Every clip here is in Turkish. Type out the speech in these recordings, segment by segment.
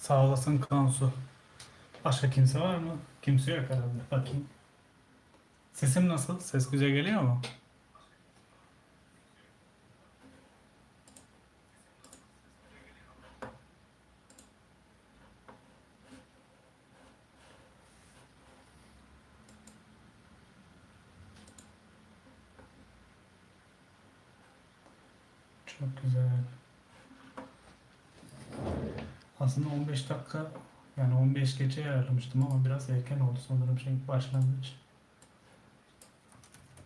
Sağ olasın Kansu. Başka kimse var mı? Kimse yok herhalde. Bakayım. Sesim nasıl? Ses güzel geliyor mu? Çok güzel. Aslında 15 dakika yani 15 gece ayarlamıştım ama biraz erken oldu sanırım şey başlangıç.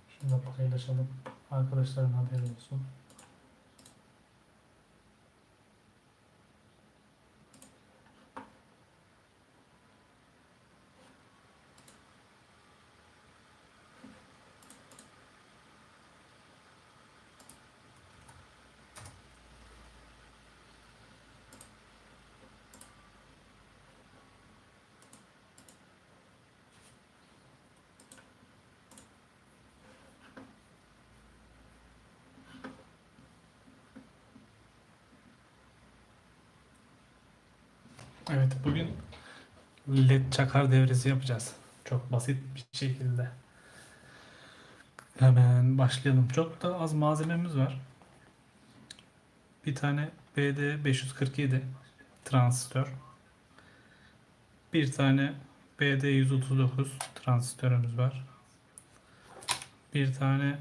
Şunu da paylaşalım. Arkadaşların haberi olsun. Evet bugün led çakar devresi yapacağız. Çok basit bir şekilde. Hemen başlayalım. Çok da az malzememiz var. Bir tane BD547 transistör. Bir tane BD139 transistörümüz var. Bir tane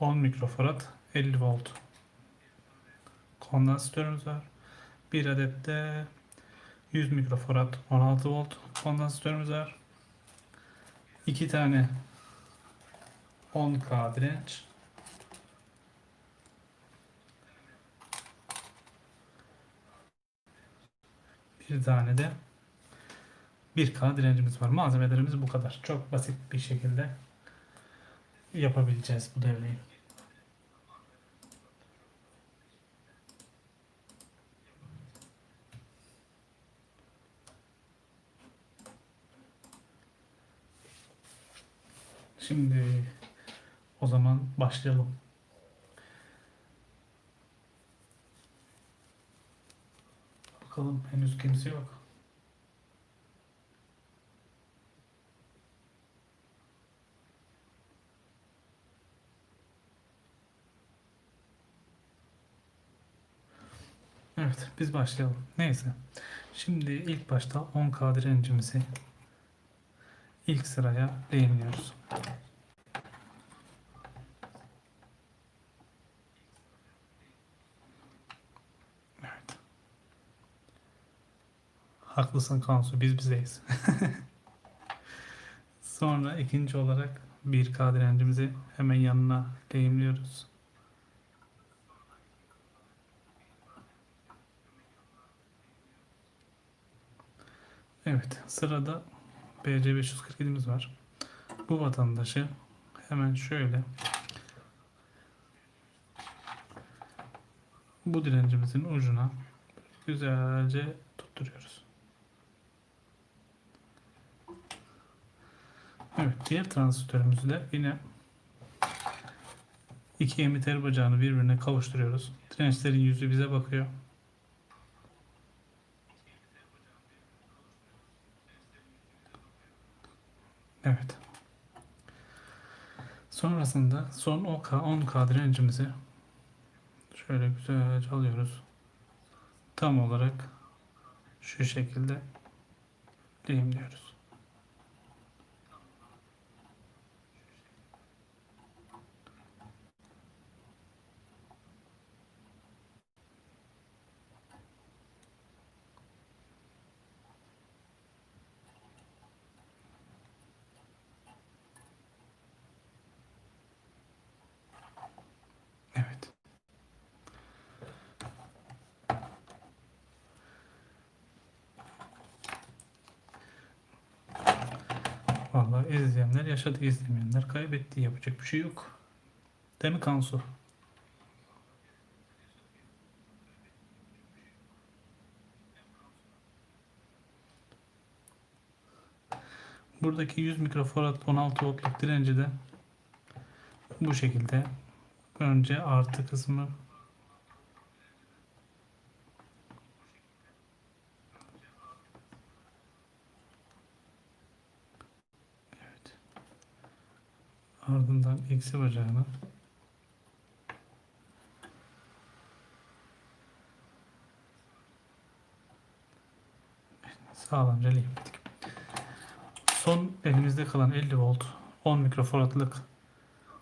10 mikrofarad 50 volt kondansatörümüz var. Bir adet de 100 mikrofarad 16 volt kondansatörümüz var. İki tane 10K direnç. Bir tane de 1K direncimiz var. Malzemelerimiz bu kadar. Çok basit bir şekilde yapabileceğiz bu devreyi. Şimdi o zaman başlayalım. Bakalım henüz kimse yok. Evet, biz başlayalım. Neyse. Şimdi ilk başta 10K direncimizi ilk sıraya değiniyoruz. Evet. Haklısın Kansu, biz bizeyiz. Sonra ikinci olarak 1K direncimizi hemen yanına lehimliyoruz. Evet, sırada BC547'miz var. Bu vatandaşı hemen şöyle bu direncimizin ucuna güzelce tutturuyoruz. Evet, diğer transistörümüzü de yine iki emitter bacağını birbirine kavuşturuyoruz. Dirençlerin yüzü bize bakıyor. Evet. Sonrasında son 10K, 10K direncimizi şöyle güzelce alıyoruz. Tam olarak şu şekilde lehimliyoruz. Evet. Vallahi izleyenler yaşadı, izlemeyenler kaybetti. Yapacak bir şey yok. Değil mi Kansu? Buradaki 100 mikrofarad 16 voltluk direnci de bu şekilde önce artı kısmı Ardından eksi bacağını sağlamca lehimledik. Son elimizde kalan 50 volt 10 mikrofaradlık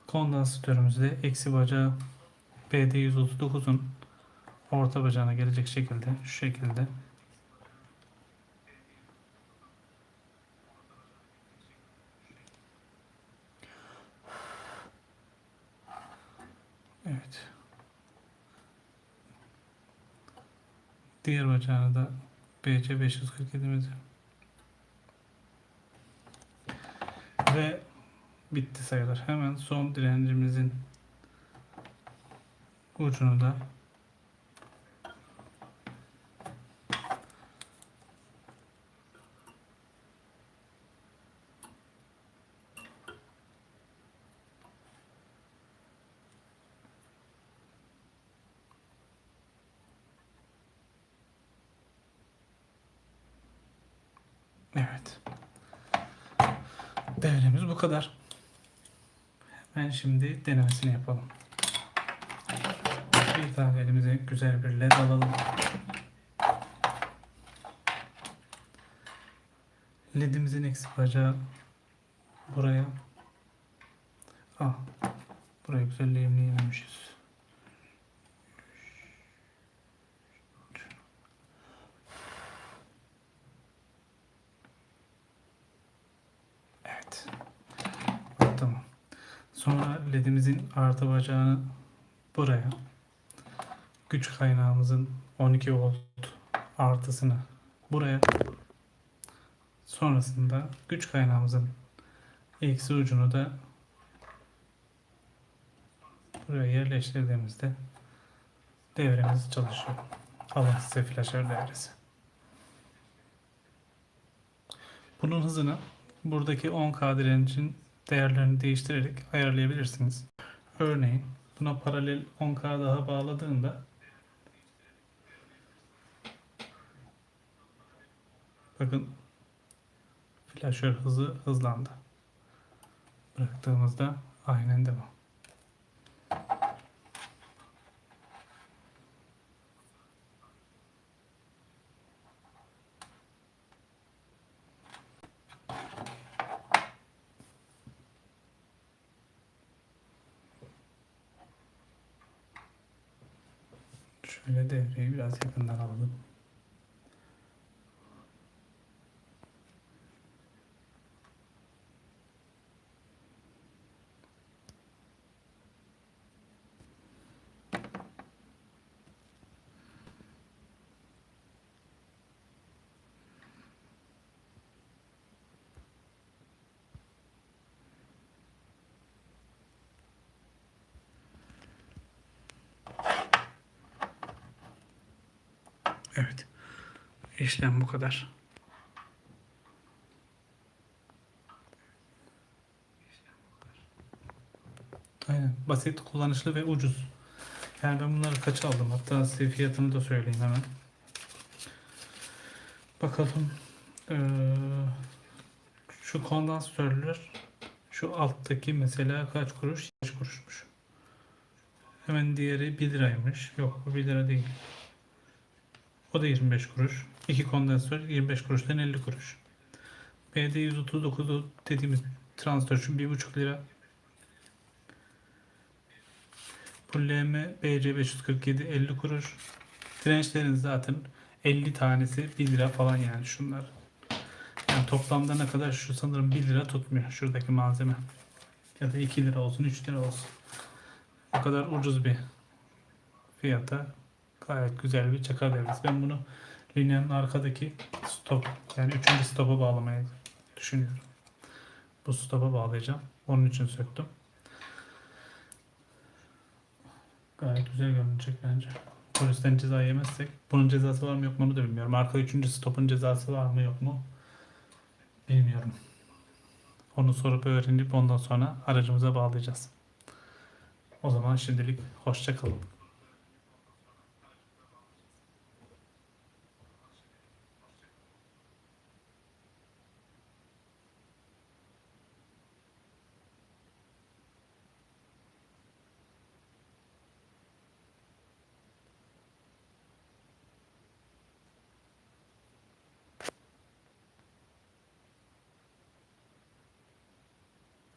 kondansatörümüzde eksi bacağı BD139'un orta bacağına gelecek şekilde şu şekilde Evet. Diğer bacağını da BC 547'mizi ve bitti sayılır. Hemen son direncimizin ucunu da Evet. Devremiz bu kadar. Hemen şimdi denemesini yapalım. Bir tane elimize güzel bir led alalım. Ledimizin eksik bacağı buraya. Ah, buraya güzel lehimleyememişiz. Evet. Tamam. Sonra ledimizin artı bacağını buraya. Güç kaynağımızın 12 volt artısını buraya. Sonrasında güç kaynağımızın eksi ucunu da buraya yerleştirdiğimizde devremiz çalışıyor. Alın size flaşör devresi. Bunun hızını buradaki 10K direncin değerlerini değiştirerek ayarlayabilirsiniz. Örneğin buna paralel 10K daha bağladığında bakın flaşör hızı hızlandı. Bıraktığımızda aynen devam. Şöyle devreyi biraz yakından alalım. Evet. İşlem bu kadar. Aynen. Basit, kullanışlı ve ucuz. Yani ben bunları kaç aldım? Hatta size fiyatını da söyleyeyim hemen. Bakalım. Ee, şu kondansatörler şu alttaki mesela kaç kuruş? 5 kuruşmuş. Hemen diğeri 1 liraymış. Yok bu 1 lira değil. O da 25 kuruş. İki kondansatör 25 kuruştan 50 kuruş. BD 139 dediğimiz transistör şu 1,5 lira. Bu LM BC 547 50 kuruş. Dirençlerin zaten 50 tanesi 1 lira falan yani şunlar. Yani toplamda ne kadar şu sanırım 1 lira tutmuyor şuradaki malzeme. Ya da 2 lira olsun 3 lira olsun. O kadar ucuz bir fiyata Gayet güzel bir devresi. Ben bunu linyanın arkadaki stop yani üçüncü stopa bağlamayı düşünüyorum. Bu stopa bağlayacağım. Onun için söktüm. Gayet güzel görünecek bence. Polisten ceza yemezsek. Bunun cezası var mı yok mu onu da bilmiyorum. Arka üçüncü stopun cezası var mı yok mu bilmiyorum. Onu sorup öğrenip ondan sonra aracımıza bağlayacağız. O zaman şimdilik hoşça kalın.